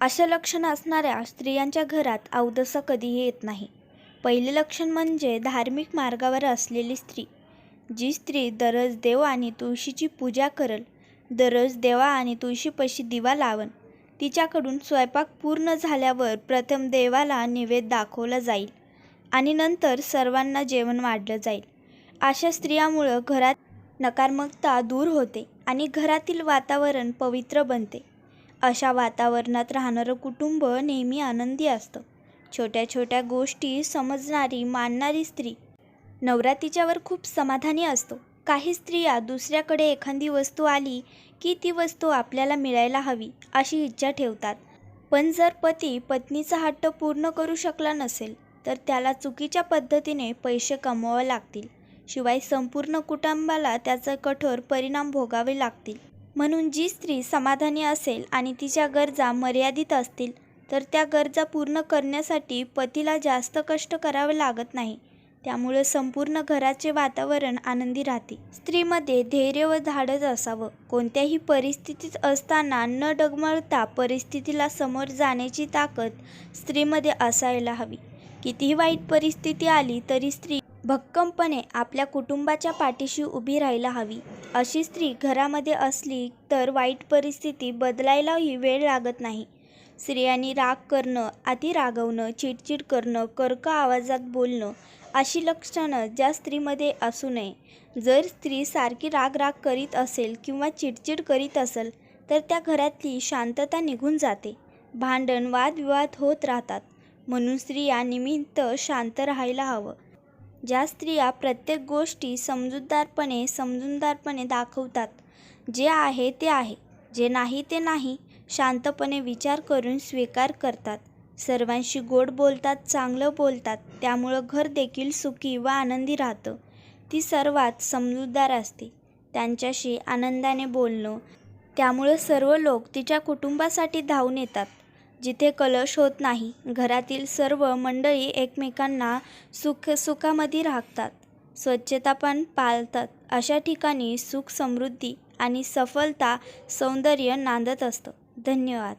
अशा लक्षण असणाऱ्या स्त्रियांच्या घरात अवदसा कधीही येत नाही. पहिले लक्षण म्हणजे धार्मिक मार्गावर असलेली स्त्री जी स्त्री दररोज देव आणि तुळशीची पूजा करल दररोज देवा आणि तुळशीपाशी दिवा लावन तिच्याकडून स्वयंपाक पूर्ण झाल्यावर प्रथम देवाला निवेद दाखवला जाईल आणि नंतर सर्वांना जेवण वाढलं जाईल. अशा स्त्रियामुळं घरात नकारात्मकता दूर होते आणि घरातील वातावरण पवित्र बनते. अशा वातावरणात राहणारं कुटुंब नेहमी आनंदी असतं. छोट्या छोट्या गोष्टी समजणारी मानणारी स्त्री नवरा तिच्यावर खूप समाधानी असतो. काही स्त्रिया दुसऱ्याकडे एखादी वस्तू आली की ती वस्तू आपल्याला मिळायला हवी अशी इच्छा ठेवतात. पण जर पती पत्नीचा हट्ट पूर्ण करू शकला नसेल तर त्याला चुकीच्या पद्धतीने पैसे कमवावे लागतील. शिवाय संपूर्ण कुटुंबाला त्याचा कठोर परिणाम भोगावे लागतील. म्हणून जी स्त्री समाधानी असेल आणि तिच्या गरजा मर्यादित असतील तर त्या गरजा पूर्ण करण्यासाठी पतीला जास्त कष्ट करावे लागत नाही. त्यामुळे संपूर्ण घराचे वातावरण आनंदी राहते. स्त्रीमध्ये धैर्य व धाडस असावं. कोणत्याही परिस्थितीत असताना न डगमळता परिस्थितीला समोर जाण्याची ताकद स्त्रीमध्ये असायला हवी. कितीही वाईट परिस्थिती आली तरी स्त्री भक्कमपणे आपल्या कुटुंबाच्या पाठीशी उभी राहायला हवी. अशी स्त्री घरामध्ये असली तर वाईट परिस्थिती बदलायलाही वेळ लागत नाही. स्त्रियांनी राग करणं अति रागवणं चिडचिड करणं कर्क आवाजात बोलणं अशी लक्षणं ज्या स्त्रीमध्ये असू नये. जर स्त्री सारखी राग राग करीत असेल किंवा चिडचिड करीत असेल तर त्या घरातली शांतता निघून जाते. भांडण वादविवाद होत राहतात. म्हणून स्त्रिया निमित्त शांत राहायला हवं. ज्या स्त्रिया प्रत्येक गोष्टी समजूतदारपणे समजूतदारपणे दाखवतात जे आहे ते आहे. जे नाही ते नाही शांतपणे विचार करून स्वीकार करतात. सर्वांशी गोड बोलतात चांगलं बोलतात त्यामुळं घर देखील सुखी व आनंदी राहतं. ती सर्वात समजूतदार असते. त्यांच्याशी आनंदाने बोलणं त्यामुळं सर्व लोक तिच्या कुटुंबासाठी धावून येतात. जिथे कलश होत नाही घरातील सर्व मंडळी एकमेकांना सुख सुखामध्ये राखतात स्वच्छता पण पाळतात. अशा ठिकाणी सुख समृद्धी आणि सफलता सौंदर्य नांदत असतं. धन्यवाद.